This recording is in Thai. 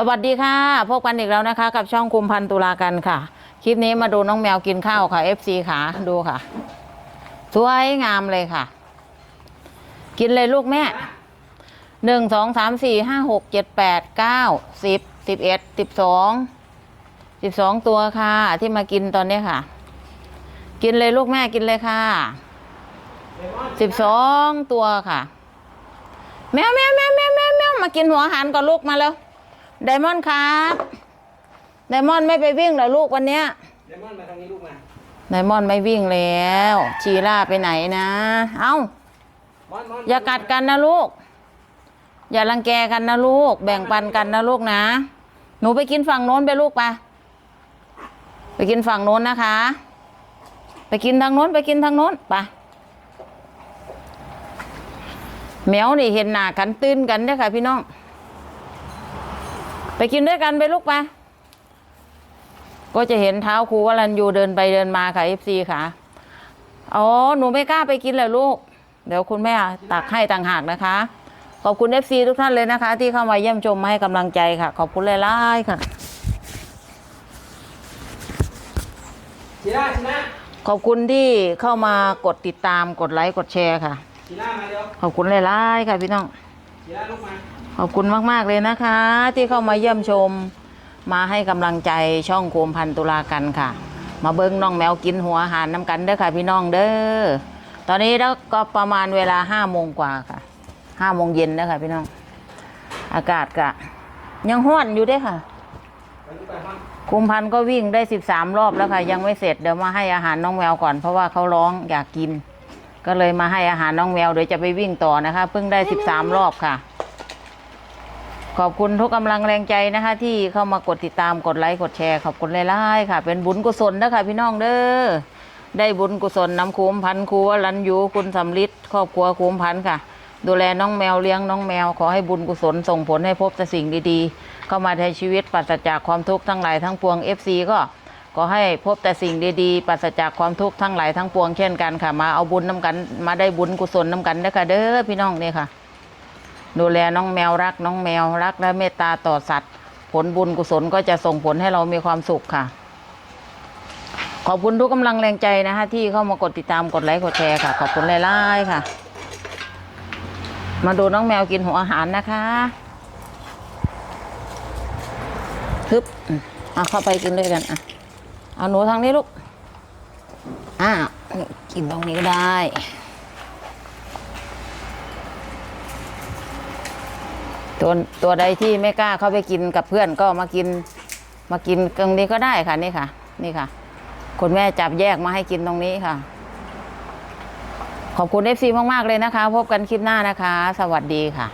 สวัสดีค่ะ พบกันอีกแล้วนะคะ กับช่องคุมพันตุลากันค่ะ คลิปนี้มาดูน้องแมวกินข้าวค่ะ FC ค่ะดูค่ะ สวยงามเลยค่ะ กินเลยลูกแม่หนึ่งสองสามสี่ห้าหกเจ็ดแปดเก้าสิบสิบเอ็ดสิบสองสิบสองตัวค่ะ ที่มากินตอนนี้ค่ะ กินเลยลูกแม่กินเลยค่ะสิบสองตัวค่ะ แมวแมวแมวแมวแมวแมวมากินหัวอาหารก่อนลูกมาแล้ว ไดมอนด์ครับไดมอนด์ไม่ไปวิ่งเหรอลูกวันเนี้ยเลมอนมาทางนี้ลูกมาไดมอนด์ไม่วิ่งแล้วชีล่าไปไหนนะ เอ้า มอนมอนอย่ากัดกันนะลูก อย่ารังแกกันนะลูก แบ่งปันกันนะลูกนะ หนูไปกินฝั่งโน้นไปลูกไป ไปกินฝั่งโน้นนะคะ ไปกินทางโน้นไปกินทางโน้นไปแมวนี่เห็นหน้ากันตื่นกันเด้อค่ะพี่น้อง ไปกินด้วยกันไปลูกไปก็จะเห็นเท้าครูวรันยูเดินไปเดินมาค่ะเอฟซีค่ะ อ๋อ หนูไม่กล้าไปกินเลยลูก เดี๋ยวคุณแม่ตักให้ต่างหากนะคะ ขอบคุณเอฟซีทุกท่านเลยนะคะ ที่เข้ามาเยี่ยมชมมาให้กำลังใจค่ะ ขอบคุณหลายๆค่ะชีล่าชีล่าขอบคุณที่เข้ามากดติดตามกดไลค์กดแชร์ค่ะชีล่ามาเดี๋ยวขอบคุณหลายๆค่ะพี่น้องชีล่าลูกมา ขอบคุณมาก ๆ เลยนะคะ ที่เข้ามาเยี่ยมชมมาให้กำลังใจช่องโคมพันตุลากันค่ะ มาเบิ้งน้องแมวกินหัวอาหารน้ำกันเด้อค่ะพี่น้องเด้อตอนนี้แล้วก็ประมาณเวลาห้าโมงกว่าค่ะห้าโมงเย็นนะคะพี่น้อง อากาศกะ ยังห้อนอยู่เด้ค่ะคุมพันก็วิ่งได้สิบสามรอบแล้วค่ะ ยังไม่เสร็จเดี๋ยวมาให้อาหารน้องแมวก่อนเพราะว่าเขาร้องอยากกิน ก็เลยมาให้อาหารน้องแมวเดี๋ยวจะไปวิ่งต่อนะคะ เพิ่งได้สิบสามรอบค่ะ ขอบคุณทุกกำลังแรงใจนะคะ ที่เข้ามากดติดตามกดไลค์กดแชร์ขอบคุณหลายๆค่ะ เป็นบุญกุศลนะคะพี่น้องเด้อได้บุญกุศลน้ำคูมพันครูวรันยูคุณสำลิดครอบครัวคูมพันค่ะ ดูแลน้องแมวเลี้ยงน้องแมวขอให้บุญกุศลส่งผลให้พบแต่สิ่งดีๆ เข้ามาในชีวิตปราศจากความทุกข์ทั้งหลายทั้งปวง FC ก็ขอให้พบแต่สิ่งดีๆปราศจากความทุกข์ทั้งหลายทั้งปวงเช่นกันค่ะ มาเอาบุญน้ากัน มาได้บุญกุศลน้ากันเด้อค่ะเด้อพี่น้องเนี่ยค่ะ ดูแลน้องแมวรักน้องแมวรักและเมตตาต่อสัตว์ ผลบุญกุศลก็จะส่งผลให้เรามีความสุขค่ะ ขอบคุณทุกกำลังแรงใจนะคะที่เข้ามากดติดตามกดไลค์กดแชร์ค่ะ ขอบคุณหลายๆค่ะ มาดูน้องแมวกินหัวอาหารนะคะฮึบอืมเอาเข้าไปกินด้วยกันอะเอาหนูทางนี้ลูกอ่านี่กินตรงนี้ก็ได้ ตัวตัวใดที่ไม่กล้าเข้าไปกินกับเพื่อนก็มากินมากินตรงนี้ก็ได้ค่ะนี่ค่ะ นี่ค่ะคุณแม่จับแยกมาให้กินตรงนี้ค่ะ ขอบคุณเอฟซีมาก ๆ เลยนะคะ พบกันคลิปหน้านะคะ สวัสดีค่ะ